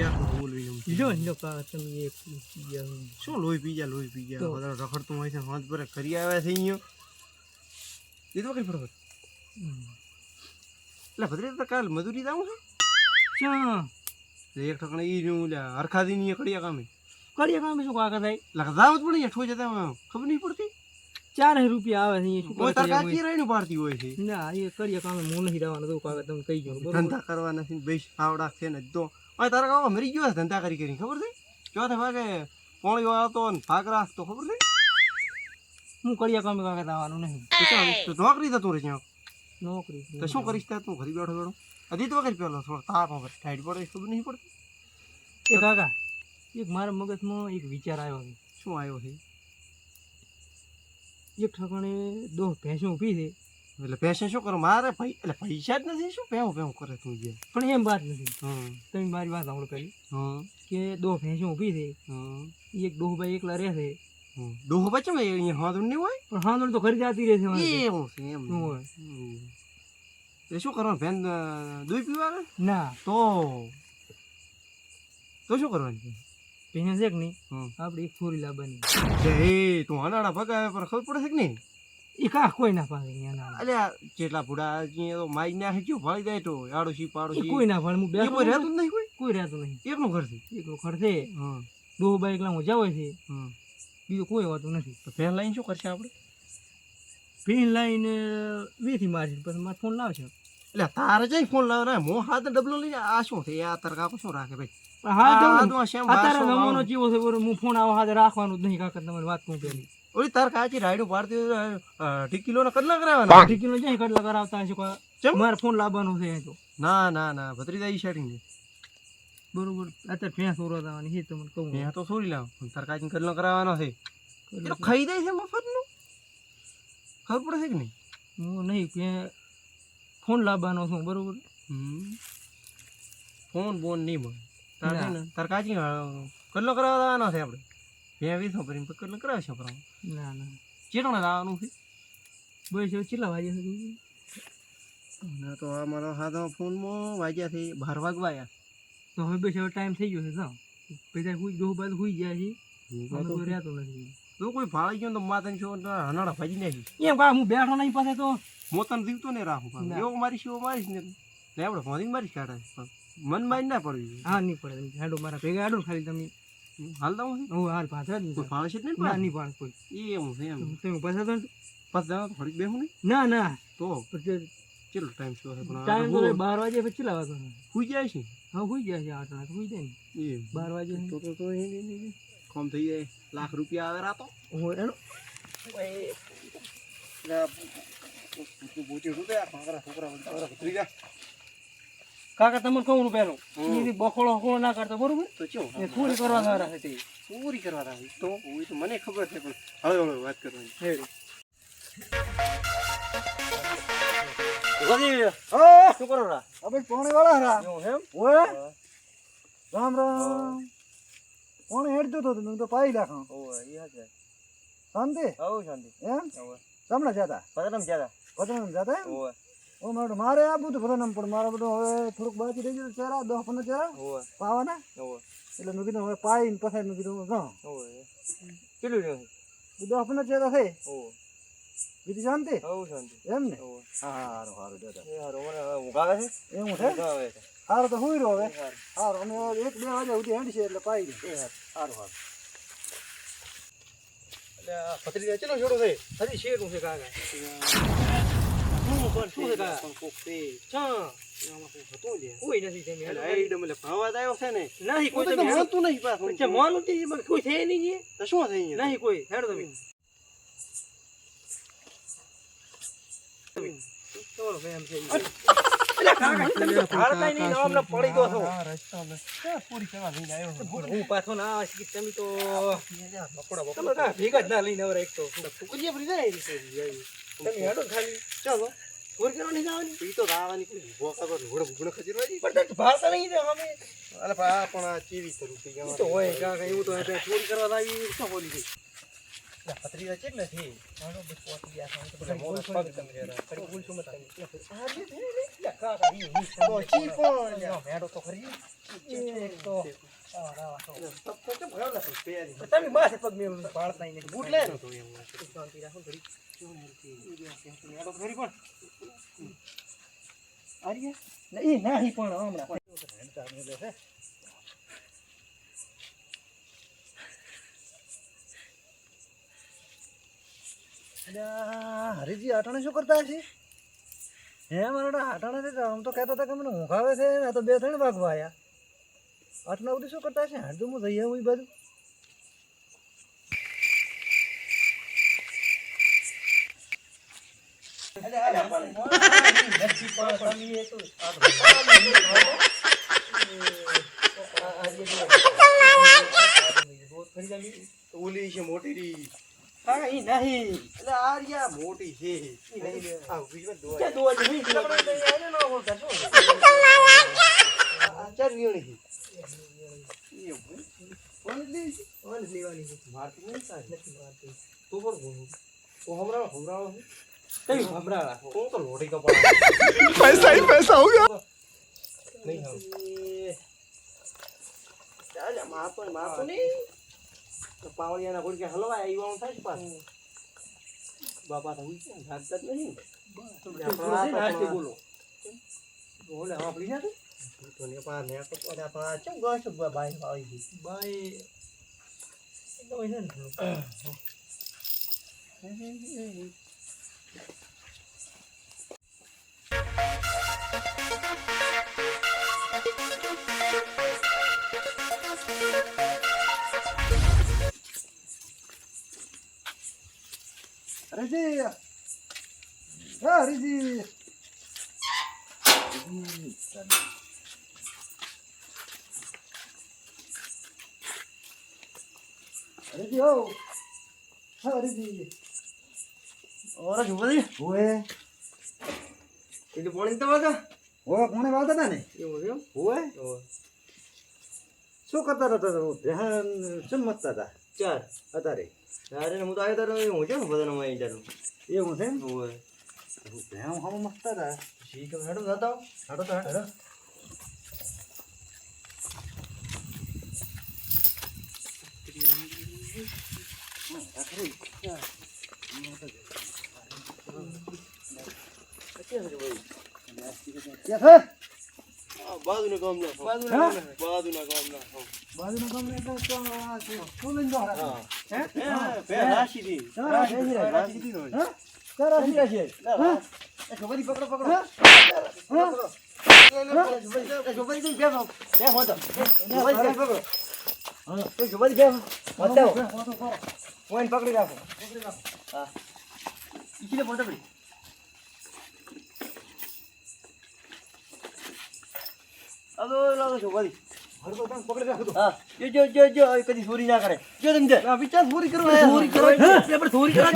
લો લો કાકા તમે એક. શું લોહી પી ગયા લોહી પી ગયા. બધા રખડતું હોય છે હાથ પર કરી આવ્યા છે અહીંયા. એ તો કઈ હમ. એટલે ભદ્રે તો કાલ મજૂરી જાઉં ચા. એક ઠકણે ઈ નું લ્યા હરખાદી ની કડિયા કામે. કામ શું કાકા થાય? એટલે પણ જતા ખબર નહીં પડતી? ચાર રૂપિયા આવે છે કોઈ તાર કરીએ કાચી પાડતી હોય છે. ના એ કરીએ કામ હું નથી રહેવાનું તો કાકા તમે કહી જાઓ ધંધા કરવા નથી બેસ આવડા છે ને તો હવે તારા કાકા મરી ગયો છે ધંધા કરી કરી ખબર છે ચોથે ભાગે પોણી આવતો ને ભાગ રાખતો ખબર છે હું કરીએ કામ કાકા આવવાનું નહીં તો તો નોકરી જતું રહે ત્યાં નોકરી તો શું કરીશ ત્યાં તું ઘરે બેઠો બેઠો હજી તો વખત પેલો થોડો તાપ વગર ટાઈટ પડે ખબર નહીં પડતી એ કાકા એક મારા મગજમાં એક વિચાર આવ્યો છે શું આવ્યો છે એક ઠકાણે દો ભેંસો ઊભી છે એટલે પૈસા શું કરો? મારે ભાઈ એટલે પૈસા જ નથી. શું પેવું પેવું કરે તું જે? પણ એમ વાત નથી. તમે મારી વાત સાંભળો પેલી કે દો ભેંસો ઊભી છે. એક ડોહભાઈ એકલા રહે છે. હમ. ભાઈ બચે અહીંયા હાથ નહીં હોય? પણ હાંદોડ તો ઘરે જતી રહે છે એવું છે એમ. શું હોય? એ શું કરવાનું? ભેન દૂધ પીવા ના. તો? તો શું કરવાનું? છે ભેંસ છે કે નહીં. આપણે એક છોરી લાવવાની. એ તું અનાળા ભગાવે પણ ખબર પડે છે કે નહીં? એ કાંક કોઈ ના પાડે અહીંયા ના અલે આ જેટલા ભૂડા માઈ ના હજુ ભાળી જાય તો આડોશી પાડોશી. કોઈ ના પાડે હું બેઠો કોઈ છું. રહેતું નહીં કોઈ? કોઈ રહેતું નહીં. એકનું ઘર છે? એકલો ખર્ચે હમ. ડોહભાઈ એકલા મજા હોય છે. બીજું કોઈ હોતું નથી. તો ભેન લઈને શું કરશે આપણે ભીન લાઈને વેથી મારશે પછી મારે ફોન લાવશે. એટલે તારે જઈ ફોન લાવે મો હું હાથ ડબલો લઈને આ શું છે? આ તાર કાકો શું રાખે ભાઈ? હા જવું અત્યારે વાળો. જેવો છે હું ફોન આવા હાથે રાખવાનું જ નહીં કાકા તમારી વાત કહું પેલી ઓલી તાર કાચી રાઈડ પાડતી હોય તો, અ, અઢી કિલો ના કટલા કરાવવાના અઢી કિલો જાય કટલા કરાવતા હશે. ચમ? મારે ફોન લાવવાનો છે તો. ના ના ના ભત્રીજા ઈ શેટિંગ બરોબર. અત્યારે ભેંસ ઓરવા જવાની છે તમને કહું. મેં તો સોરી લાવ તાર કાચી કટલો કરાવવાનો છે. એ ખાઈ જાય છે મફતનું? ખબર પડે છે કે નહીં? હું નહીં કે ફોન લાવવાનો છું બરોબર. ફોન બોન નહીં મળે. તાર ના. ને તાર કાચી કટલો કરાવવાનો છે આપણે? ભેં વીસો ભરીને પછી કટલો કરાવશે આપણે? ના ના. ચેટણા લાવવાનું છે? બસ હવે કેટલા વાગ્યા છે ના તો આ મારો હાથમાં ફોનમાં વાગ્યા છે બાર વાગવાયા. તો હવે બસ ટાઈમ થઈ ગયો છે જાઓ પછી હુઈ દો બાદ હુઈ ગયા છે. કોઈ રહેતો નથી. તો કોઈ ફાળી ગયો તો માતાની છો હનાડા ભાજી નાખી. એમ કા હું બેઠો નહીં પાસે તો મોતન જીવતો ને રાખું. એવો મારી શિવો મારીશ ને. આપણે ફોન મારી કાઢે. મન મારી ના પડવી હા નહીં પડે. હાડો મારા ભેગા હાડો ખાલી તમે. હાલતા હું છે હું હાલ પાછળ જ નહીં કોઈ ફાળે છે જ ના નહીં પાડે કોઈ એ એમ છે એમ તમે પાછા તો પાછ જાવ થોડીક બેહું નહીં ના ના તો પછી ટાઈમ થયો છે પણ ટાઈમ તો બાર વાગે પછી કેટલા વાગે સુઈ જાય છે હા સુઈ ગયા છે આઠ જાય ને એમ બાર વાગે તો એ. કોમ થઈ જાય લાખ રૂપિયા આવે રાતો હું એનો કાકા તમને કહું પેલો હમ. એ બખોળો બખોળો ના કરતો બરોબર? તો ચો એ પૂરી કરવા ના છે તે. પૂરી કરવા રાખે તો એ તો મને ખબર છે પણ હવે હવે વાત કરવાની. હેડો શું કરો રા? આપણે પાણી વાળા હરા એમ? ઓય. રામ રામ. પાણી હેડતો તો તું તો પાઈ નાખો. ઓય એ હાચે શાંતિ? શાંતિ. એમ? ઓય સામણા જતા પતરમ જ્યાદા. પતંગ જાતા ઓય. ઓ મારે મારે આપવું તો પતંગ પણ મારે બધું હવે થોડુંક બાકી રહી ગયું ચહેરા દસ પંદર ચહેરા ઓય પાવાના. એટલે મેં કીધું હવે પાઈને પછી મેં કીધું હા. ઓય કેટલું રહ્યું? દસ પંદર ચહેરા થઈ બીજી શાંતિ? એમ ને? હા સારું જતા હારું આવે છે? એવું છે? સારું તો હુઈ રહ્યો હવે. હારું. સારું અમે એક બે વાગે સુધી હેડી છે એટલે પાઈ હારું. સારું સારું એટલે આ પતરી ચલો જોડો છે? હજી શેરનું છે કાકા શું શું છે પણ કોક છે ચા. કોઈ નથી તમે એટલે અવાજ આવ્યો છે ને નહીં કોઈ તમે મળતું નહીં પાછું. અચ્છા મોનું તે કોઈ છે નહીં તો શું થઈ નહીં કોઈ હેડો તમે ચાલો ભાઈ છે છો હા, છે? પાછો ના આવે તમે તો ભેગા જ ના લઈને એક તો. તમે હેડો ખાલી ચાલો. ઓર નહીં ઈ તો રાવાની કોઈ ઘોડો પણ તમે ભાળતા નહીં ને અમે. અલે પણ આ પણ ચેવી તો હોય કાકા એવું તો એટલે ચોરી કરવા લાવી શું બોલી ગઈ પથરી કેટલે છે આનો બસ પહોંચી ગયા છે. પગ તમે મત તમે. તો તમે માથે પગ મેં પાડતા ય બૂટ લે તો એમ શાંતિ રાખો ઘડીક. મેળો ખરી પણ. આર્ય? ના, પણ હમણાં. હરીજી આટાણે શું કરતા છે હે મારા આટાણે આમ તો કહેતા હતા કે મને ઊંઘ આવે છે આ તો બે ત્રણ વાગવા આયા આટલા સુધી શું કરતા છે હાડું હું જઈ આવું એ બાજુ. ઓલી છે મોટી રી હા, ઈ નાહી. એટલે આ રહ્યા મોટી છે આ વિજય દોવા ક્યાં દોવા જેવી? આ ચાર વીણી છે કોણ લે છે ઓન લેવાની છે. મારતી નહીં સારી નથી મારતી. તું પણ બોલ ઓ હમણાં હમણાં તમે ભમરા રાખો. હું તો લોટી કપડા પૈસા ही पैसा होगा નહીં હવે ચાલે માપો ને માપો નહીં તો પાવડિયાના કે હલવાય આવ્યું થાય છે પાછું. બાપા તો ઉઠ્યા જાગતા જ નહીં બોલો. બોલે આપણી સાથે તો ને પા ને તો પોતા પા ચમ ગયો છે બાઈ આવી ગઈ બાઈ તો હરીજી હરીજી હરીજી હો હરીજી ઓરા જો બધી ઓએ એટલે પોણી તો વાગા ઓએ કોણે વાત હતા ને? એવું છે ઓએ શું કરતા હતા? ધ્યાન શું મતતા હતા? ચાર. અત્યારે? અરે હું તો આવ્યો તારો હું છે બધાનો માં આવી એવું છે? ઓય. હું હમ મતતા હતા શીખ હેડો જતા હેડો તો હેડો. Yeah, છે? બાજુના ગામ ના બાજુના? બાજુના ગામ ના બાજુના ગામને એટલે તો આ લઈને જાઓ? હા? બે રાશી દી રાશી દી. રાશી દી હા? રાશી રાશી. હા? ખબર પકડો પકડો. હા? હા? જોબરી બે બે હોતો હા, પકડો. બે હોતો રાખો. હા. પોતે પડી કદી ચોરી ના કરે. જો તમે ચોરી આયા ચોરી આપણે ચોરી કરવા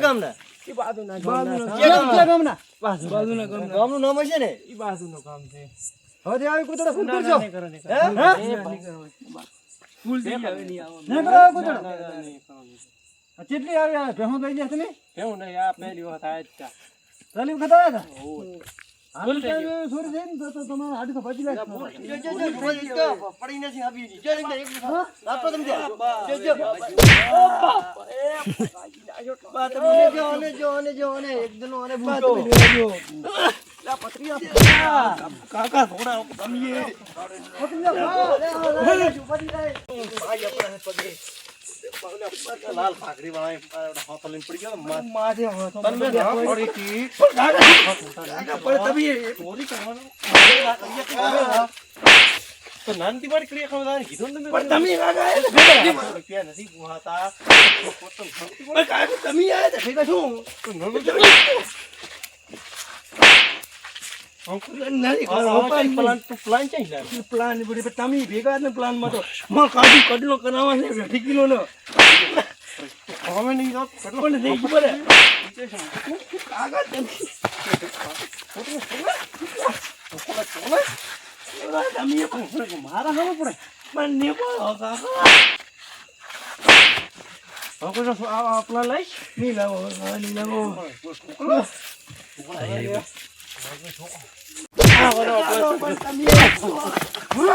ગામના બાજુના ગામના? બાજુના ગામના. ગામનું નામ હશે ને ઈ બાજુનું ગામ છે. હવે જે આવી કૂતરો ફૂલ કરજો. ના, નહીં કરો, નહીં કરો. નહીં, નહીં કરો. ફૂલ ગયા, હવે નહીં. ના કરો આવી કૂતરો. આ કેટલી આવી આ ભેહું દઈ ગયા તમે એવું નહીં, આ પહેલી વખત આયા જ હતા. પહેલી વખત આયા હતા ને તો તો તમારા હાડી તો બચી જાય પડી નથી જો એક આપો તમે જો જો બા તમે જો અને જો જો એક આપ કાકા થોડા પગે લાલ પાઘડી વાળા તો નાનથી મારી ક્રિયા કીધું નથી શું? નથી આ- કરો, આ પણ પ્લાન તું પ્લાન ક્યાંય લાવ્યો? પ્લાન ને બધી તમે ભેગા ને પ્લાનમાં તો. માં કાજુ કડલો કરાવવા છે અઢી કિલો નો. હવે નહીં. કેટલો પણ નહીં ખબર પણ મારા હવે પડે પણ ને પણ કાકા હવે કોઈ જો